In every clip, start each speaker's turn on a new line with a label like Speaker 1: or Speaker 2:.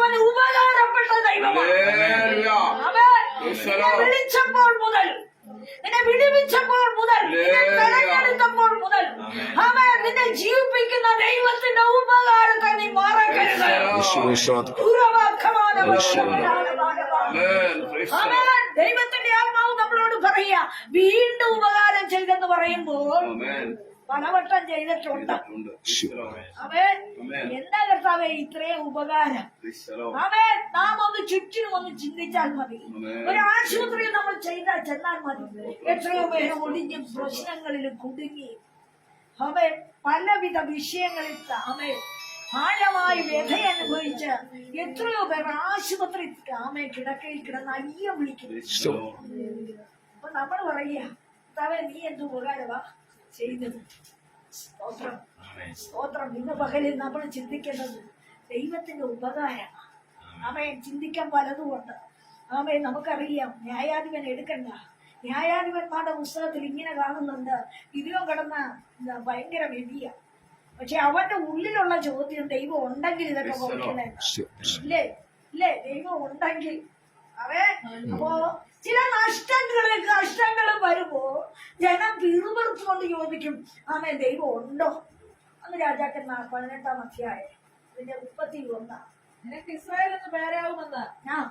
Speaker 1: അവൻ ഉപകാരപ്പെട്ട ദൈവമാണ്. വിളിച്ചപ്പോൾ മുതൽ നിന്നെ വിടുവിച്ചപ്പോൾ മുതൽ നിന്നെ. തെരഞ്ഞെടുത്തപ്പോൾ മുതൽ അവൻ നിന്നെ ജീവിപ്പിക്കുന്ന ദൈവത്തിന്റെ ഉപകാരത്തെ നീ മറക്കരുത്. ദൈവത്തിന്റെ ആത്മാവ് നമ്മളോട് പറയുക വീണ്ടും ഉപകാരം ചെയ്തെന്ന് പറയുമ്പോൾ. പലവട്ടം ചെയ്തിട്ടുണ്ട്.
Speaker 2: Amen.
Speaker 1: എന്താ കർത്താവേ ഇത്രയും ഉപകാരം. അവേ നാം ഒന്ന് ചുറ്റിനും ഒന്ന് ചിന്തിച്ചാൽ മതി. ഒരു ആശുപത്രിയിൽ നമ്മൾ ചെയ്താൽ ചെന്നാൽ മതി. എത്രയോ പേര് ഒടിഞ്ഞ് പ്രശ്നങ്ങളിൽ കുടുങ്ങി. അവേ പലവിധ വിഷയങ്ങളിൽ അവേ ആഴമായി വ്യഥ അനുഭവിച്ച് എത്രയോ പേർ ആശുപത്രി ആമയെ കിടക്കയിൽ കിടന്ന് അയ്യം വിളിക്കുന്നു. അപ്പൊ നമ്മൾ പറയുക നീ എന്ത് ഉപകാരമാ? ചെയ്തത് സ്തോത്രം. സ്തോത്രം. ഇന്ന് പകലിൽ നമ്മൾ ചിന്തിക്കുന്നത് ദൈവത്തിന്റെ ഉപകാരമാണ്. അവൻ ചിന്തിക്കാൻ പലതുമുണ്ട് അവൻ നമുക്കറിയാം. ന്യായാധിപൻ എടുക്കണ്ട. ന്യായാധിപന്മാരുടെ പുസ്തകത്തിൽ ഇങ്ങനെ കാണുന്നുണ്ട്. ഇതിലും കിടന്ന ഭയങ്കര വിധിയ പക്ഷെ അവന്റെ ഉള്ളിലുള്ള ചോദ്യം ദൈവം ഉണ്ടെങ്കിൽ ഇതൊക്കെ ഇല്ലേ? ഇല്ലേ? ദൈവം ഉണ്ടെങ്കിൽ. അവേ അപ്പോ ചില നഷ്ടങ്ങൾ നഷ്ടങ്ങൾ വരുമ്പോ ജനം പിറുപിറുത്തുകൊണ്ട് ചോദിക്കും ആമേ ദൈവം ഉണ്ടോ? അന്ന് രാജാക്കന്മാർ പതിനെട്ടാം അധ്യായം ഇതിന്റെ മുപ്പത്തി ഒന്നാം
Speaker 3: നിനക്ക് ഇസ്രായേൽ എന്ന് പേരാവുമെന്ന്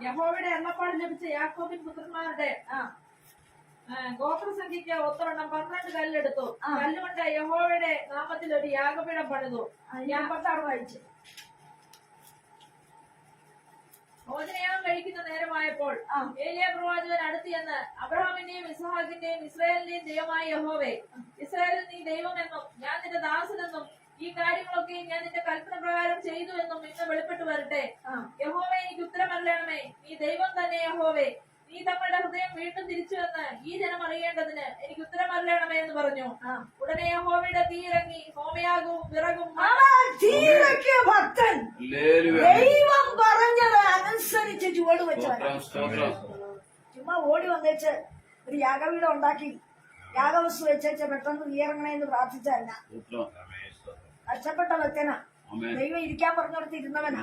Speaker 3: യഹോവയുടെ എണ്ണപ്പാട് ലഭിച്ച യാക്കോബിൻ പുത്രന്മാരുടെ
Speaker 1: ആ
Speaker 3: ഗോത്രസംഖ്യയ്ക്ക് ഒത്തവണ്ണം പന്ത്രണ്ട് കല്ലെടുത്തു. കല്ലുകൊണ്ട് യഹോവയുടെ നാമത്തിൽ ഒരു യാഗപീഠം പണിതു.
Speaker 1: ഞാൻ പത്താറ് വായിച്ചു.
Speaker 3: ഭോജനയാഗം കഴിക്കുന്ന നേരമായപ്പോൾ. ഏലിയ പ്രവാചകൻ അടുത്ത് ചെന്ന് അബ്രഹാമിന്റെയും ഇസ്ഹാഖിന്റെയും ഇസ്രായേലിന്റെയും ദൈവമായ യഹോവേ ഇസ്രായേലിൽ നീ ദൈവമെന്നും ഞാൻ നിന്റെ ദാസനെന്നും ഈ കാര്യങ്ങളൊക്കെ ഞാൻ നിന്റെ കൽപ്പന പ്രകാരം ചെയ്തു എന്നും ഇന്ന് വെളിപ്പെട്ട് വരട്ടെ. യഹോവെ എനിക്ക് ഉത്തരമല്ലണമേ നീ ദൈവം തന്നെ യഹോവേ. നീ തങ്ങളുടെ ഹൃദയം വീണ്ടും തിരിച്ചു വന്ന് ഈ ജനം അറിയേണ്ടതിന് എനിക്ക് ഉത്തരമല്ലണമേ എന്ന് പറഞ്ഞു. ഉടനെ യഹോവയുടെ തീ ഇറങ്ങി ഹോമയാകും വിറകും.
Speaker 1: ദൈവം അനുസരിച്ച്
Speaker 2: വെച്ച്.
Speaker 1: ചുമ്മാ ഓടി വന്നേച്ച് ഒരു യാഗവീടം ഉണ്ടാക്കി. യാഗവസ്തു വെച്ചേച്ച് പെട്ടെന്ന് ഉയർങ്ങണേ എന്ന് പ്രാർത്ഥിച്ചതല്ല. കഷ്ടപ്പെട്ട
Speaker 2: വ്യക്തനാ.
Speaker 1: ദൈവം ഇരിക്കാൻ പറഞ്ഞിടത്ത് ഇരുന്നവനാ.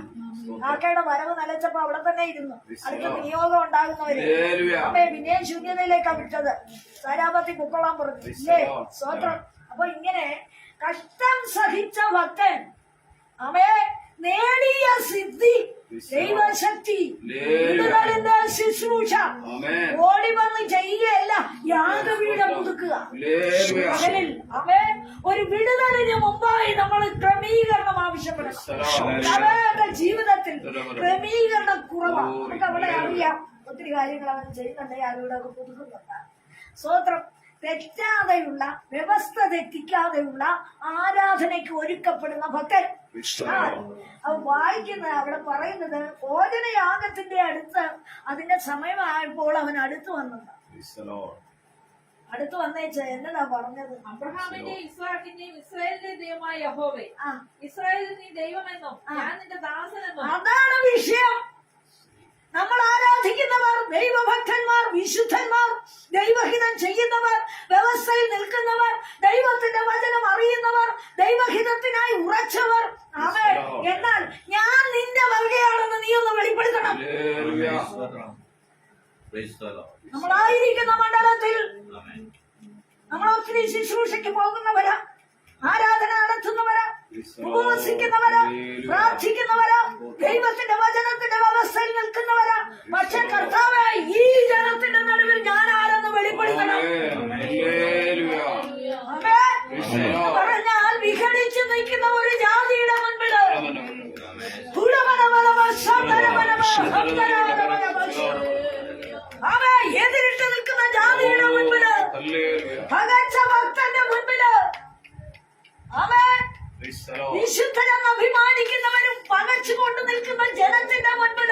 Speaker 1: കാക്കയുടെ വരവ് നനച്ചപ്പോ അവിടെ തന്നെ ഇരുന്നു. അടുത്ത നിയോഗം ഉണ്ടാകുന്നവര്.
Speaker 2: Hallelujah.
Speaker 1: അമ്മേ പിന്നെയും ശൂന്യതയിലേക്കാ വിട്ടത്. സാരാപത്തി കുക്കോളാൻ പറഞ്ഞു. ഇല്ലേ? സ്വത്രം അപ്പൊ ഇങ്ങനെ കഷ്ടം സഹിച്ച ഭക്തൻ അവയെ നേടിയ സിദ്ധി ദൈവശക്തി. വിടുതലിന്റെ ശുശ്രൂഷ. ഓടി വന്ന് ചെയ്യുകയല്ല യാഗവീടം പുതുക്കുക. അവരിൽ അവൻ ഒരു വിടുതലിന് മുമ്പായി നമ്മൾ ക്രമീകരണം ആവശ്യപ്പെടും അവരുടെ ജീവിതത്തിൽ ക്രമീകരണം കുറവാണ് നമുക്ക് അവിടെ അറിയാം. ഒത്തിരി കാര്യങ്ങൾ അവൻ ചെയ്യുന്നുണ്ട് ഒക്കെ പുതുക്കുന്നുണ്ട്. സ്വോത്രം തെറ്റാതെയുള്ള വ്യവസ്ഥ തെറ്റിക്കാതെയുള്ള ആരാധനയ്ക്ക് ഒരുക്കപ്പെടുന്ന ഭക്തൻ. വായിക്കുന്നത് അവിടെ പറയുന്നത് ഭോജനയാഗത്തിന്റെ അടുത്ത് അതിന്റെ സമയമായപ്പോൾ അവൻ അടുത്ത് വന്നത്
Speaker 2: അടുത്തു വന്നേച്ച
Speaker 1: അടുത്ത് വന്നേച്ച് എന്നതാ പറഞ്ഞത്?
Speaker 3: അബ്രഹാമിന്റെയും ഇസ്ഹാക്കിന്റെയും ഇസ്രായേലിന്റെ ദൈവമായ യഹോവേ
Speaker 1: ആ.
Speaker 3: ഇസ്രായേലിൽ നീ ദൈവമെന്നും? ഞാൻ നിന്റെ ദാസനെന്നോ?
Speaker 1: അതാണ് വിഷയം. നമ്മൾ ആരാധിക്കുന്നവർ ദൈവഭക്തന്മാർ വിശുദ്ധന്മാർ ദൈവഹിതം ചെയ്യുന്നവർ വ്യവസ്ഥയിൽ നിൽക്കുന്നവർ ദൈവത്തിന്റെ വചനം അറിയുന്നവർ ദൈവഹിതത്തിനായി ഉറച്ചവർ. അവൻ എന്നാൽ ഞാൻ നിന്റെ വകയാണെന്ന് നീ ഒന്ന് വെളിപ്പെടുത്തണം. നമ്മളായിരിക്കുന്ന മണ്ഡലത്തിൽ. നമ്മൾ ഒത്തിരി ശുശ്രൂഷയ്ക്ക് പോകുന്നവരാ. ആരാധന നടത്തുന്നവരാ ഉപവസിക്കുന്നവരാ പ്രാർത്ഥിക്കുന്നവരാ ദൈവത്തിന്റെ വചനത്തിന്റെ വ്യവസ്ഥയിൽ നിൽക്കുന്നവരാ. പക്ഷെ കർത്താവ് ഈ ജനത്തിന്റെ നടുവിൽ ഞാൻ ആരെന്ന് വെളിപ്പെടുത്തണം പറഞ്ഞാൽ വിഘടിച്ചു നിൽക്കുന്ന ഒരു ജാതിയുടെ മുൻപിൽ. എതിരിട്ട് നിൽക്കുന്ന ജാതിയുടെ
Speaker 2: Hallelujah.
Speaker 1: പകച്ച അഭിമാനിക്കുന്നവരും പകച്ചു കൊണ്ടു നിൽക്കുന്ന ജനത്തിന്റെ മുൻപിൽ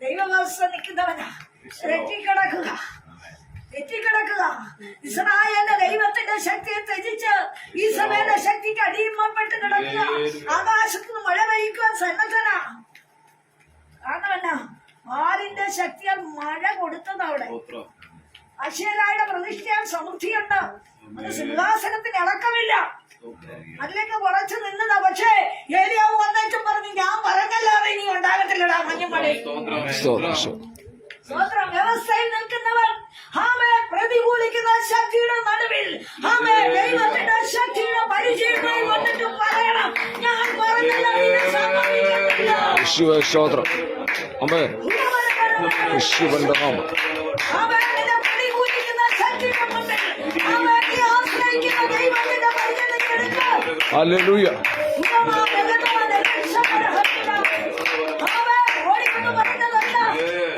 Speaker 1: ദൈവവസ്ഥ നിൽക്കുന്നവനാ. തെറ്റിക്കിടക്കുക. തെറ്റിക്കിടക്കുക. ഇസ്രായേലിന്റെ ദൈവത്തിന്റെ ശക്തിയെ ത്യജിച്ച് ഈ സമയത്തെ ശക്തിക്ക് അടിയുമ്പപ്പെട്ട് കിടക്കുക. ആകാശത്ത് നിന്ന് മഴ പെയ്യുവാൻ സന്നദ്ധനാ. കാരണം ആരിന്റെ ശക്തിയാൽ മഴ കൊടുത്തത് അവിടെ പ്രതിഷ്ഠയാണ് പ്രതിഷ്ഠയാൻ സമൃദ്ധിയുണ്ട്. അത് സിംഹാസനത്തിന് ഇളക്കമില്ല. അതിലേക്ക് കുറച്ച് നിന്നതാ. പക്ഷേ ഏരിയാവ് വന്നേച്ചും പറഞ്ഞു ഞാൻ പറഞ്ഞല്ലാതെ ഇനി ഉണ്ടാകത്തില്ലടാ മഞ്ഞുമടി
Speaker 2: സ്തോത്രം. സ്തോത്രം
Speaker 1: സ്വതന്ത്രം വ്യവസ്ഥയിൽ നിൽക്കുന്നവർ ആമേ പ്രതികൂലിക്കുന്ന ശക്തിയുടെ നടുവിൽ ആമേ ദൈവത്തിന്റെ ശക്തിയുടെ പരിചയമായി വന്നിട്ട് പറയണം. ഞാൻ പറഞ്ഞല്ല
Speaker 4: സ്തോത്രം. അമ്മേ. യേശുവിന്റെ നാമം
Speaker 1: ആമേ നിന്നെ പ്രതികൂലിക്കുന്ന ശക്തിയുടെ മുമ്പിൽ ആമേ നീ ആശ്രയിക്കുന്ന ദൈവത്തിന്റെ പരിചയം എടുക്കുക
Speaker 4: ഹല്ലേലൂയ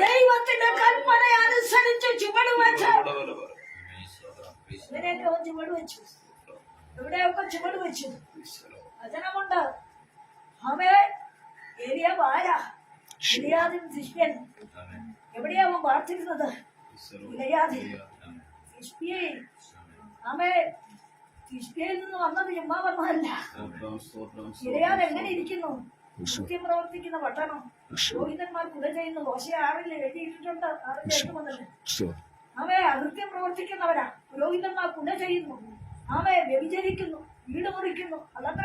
Speaker 1: ദൈവത്തിന്റെ കൽപ്പന അനുസരിച്ച് ചുവട് വെച്ച് ഇവരെയൊക്കെ ഒന്ന് ചുവട് വെച്ചു ഇവിടെയൊക്കെ ചുവട് വെച്ചു വചനമുണ്ട് അവേ ഏരിയ വാര ഇലയാദിൻ ശിഷ്യൻ എവിടെയാ അവൻ പ്രാർത്ഥിക്കുന്നത് ഇലയാദിൻ ശിഷ്പിയെ അവേ ശിഷ്പിയിൽ നിന്ന് വന്നത് ചുമ്മാ വന്നതല്ല ഇലയാൻ എങ്ങനെ ഇരിക്കുന്നു? കൃത്യം പ്രവർത്തിക്കുന്ന പട്ടണം. രോഹിതന്മാർ കുല ചെയ്യുന്നു ദോശ ആറിൽ എഴുതിയിട്ടുണ്ട് ആറിൽ എട്ട് മുതൽ
Speaker 4: സ്തോത്രം
Speaker 1: അവയെ അകൃത്യം പ്രവർത്തിക്കുന്നവരാ. പുരോഹിതന്മാർ കുല ചെയ്യുന്നു. അവയെ വ്യഭിചരിക്കുന്നു വീട് മുറിക്കുന്നു. അലത്രയം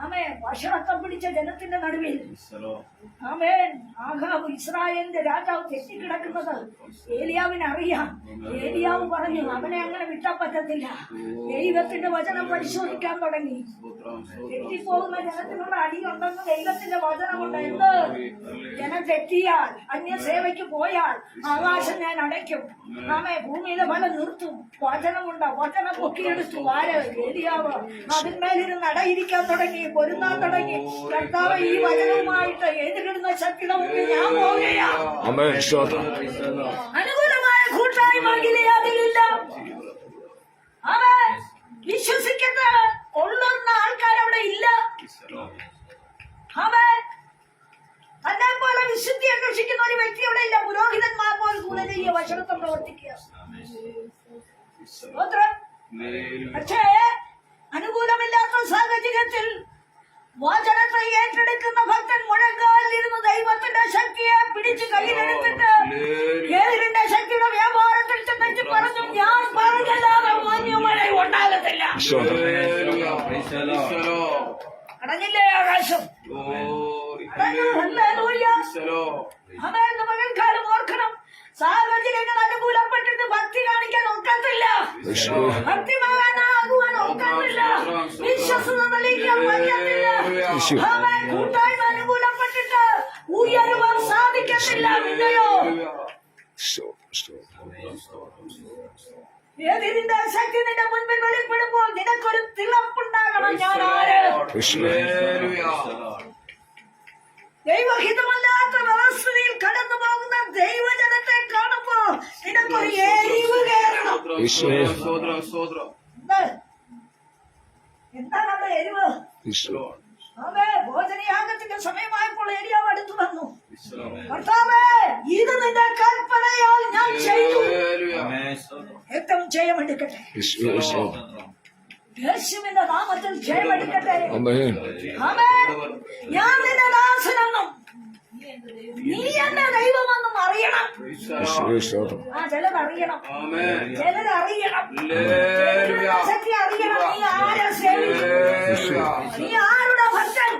Speaker 1: ആമേ ഭക്ഷണത്തം പിടിച്ച ജനത്തിന്റെ നടുവിൽ. ആമേൻ. ആഹാബ് ഇസ്രായേലിന്റെ രാജാവ് തെറ്റിക്കിടക്കുന്നത്. ഏലിയാവിന് അറിയാം. ഏലിയാവ് പറഞ്ഞു അവനെ അങ്ങനെ വിട്ടാൻ പറ്റത്തില്ല. ദൈവത്തിന്റെ വചനം പരിശോധിക്കാൻ തുടങ്ങി. തെറ്റിപ്പോകുന്ന ജനത്തിനുള്ള അടിയുണ്ടെന്ന് ദൈവത്തിന്റെ വചനമുണ്ട്. എന്ത്? ജനം തെറ്റിയാൽ അന്യസേവയ്ക്ക് പോയാൽ ആകാശം ഞാൻ അടയ്ക്കും. ആമേ ഭൂമിയിലെ ഫലം നിർത്തും. വചനമുണ്ട്. വചനം പൊക്കിയെടുത്തു. ആര്? ഏലിയാവ്. അതിന്മേലിരുന്ന് അടയിരിക്കാൻ തുടങ്ങി. പൊരുന്നാൻ തുടങ്ങി കർത്താവ് ഈ വചനവുമായിട്ട് എതിരിടുന്ന ശക്തിയുടെ മുമ്പിൽ ഞാൻ പോവുകയാ
Speaker 4: അമ്മേ സ്തോത്രം
Speaker 1: അനുകൂലമായ കൂട്ടായ്മ ഗിലെയാദിലില്ല അവൻ വിശ്വസിക്കുന്ന കൊള്ളുന്ന ആൾക്കാരവിടെ ഇല്ല. അവൻ തന്നെ പോലെ വിശുദ്ധി അന്വേഷിക്കുന്ന ഒരു വ്യക്തി അവിടെ ഇല്ല. പുരോഹിതന്മാർ പോലും കൂടുതൽ ഈ വശനത്വം പ്രവർത്തിക്കുക. പക്ഷേ അനുകൂലമില്ലാത്ത സാഹചര്യത്തിൽ വചനത്തെ ഏറ്റെടുക്കുന്ന ഭക്തൻ മുഴങ്കാലിരുന്ന് ദൈവത്തിന്റെ ശക്തിയെ പിടിച്ച് കയ്യിലെടുത്തിട്ട് ഏതിന്റെ ശക്തിയുടെ വ്യാപാരത്തിൽ ചെന്നെത്തി പറഞ്ഞു ഞാൻ പറഞ്ഞല്ലാതെ മാന്യമഴ ഉണ്ടാകത്തില്ല. അടഞ്ഞില്ലേ ആകാശം. അതായത് മകൻകാലം ഓർക്കണം. സാഹചര്യങ്ങൾ അനുകൂലപ്പെട്ടിട്ട് ഭക്തി കാണിക്കാൻ ഒക്കത്തില്ല.
Speaker 4: ഭക്തി
Speaker 1: ഭക്തിമാനാകുവാൻ ഒക്കത്തില്ല. വിശ്വസത തെളിയിക്കാൻ
Speaker 4: സ്തോത്രം
Speaker 1: ഏതിന്റെ ശക്തി നിന്റെ മുൻപിൽ വെളിപ്പെടുമ്പോൾ നിനക്കൊരു തിളപ്പുണ്ടാകണം ഞാൻ ആര്? ദൈവഹിതമല്ലാത്ത വ്യവസ്ഥയിൽ കടന്നു പോകുന്ന ദൈവജനത്തെ കാണുമ്പോ നിനക്കൊരു എരിവ് കയറണം? എന്താണ്? അവിടെ എരിവ് അതെ ഭോജനയാഗത്തിന്റെ സമയമായപ്പോൾ ഏരിയാവ് അടുത്തു വന്നു. കർത്താവേ ഇത് നിന്റെ കൽപ്പനയാൽ ഞാൻ ചെയ്തു. ഏറ്റവും ജയമെടുക്കട്ടെ. യേശുവിന്റെ നാമത്തിൽ ജയമെടുക്കട്ടെ. ഞാൻ നിന്റെ ദാസനെന്നും നീ ദൈവമെന്നും അറിയണം. ആ ചിലത് അറിയണം
Speaker 2: ആമേൻ.
Speaker 1: ചിലത് അറിയണം
Speaker 2: ഹല്ലേലൂയ.
Speaker 1: ശക്തി അറിയണം. നീ ആരെ സേവിക്കും നീ ആരുടെ ഭക്തൻ നീ ആരെ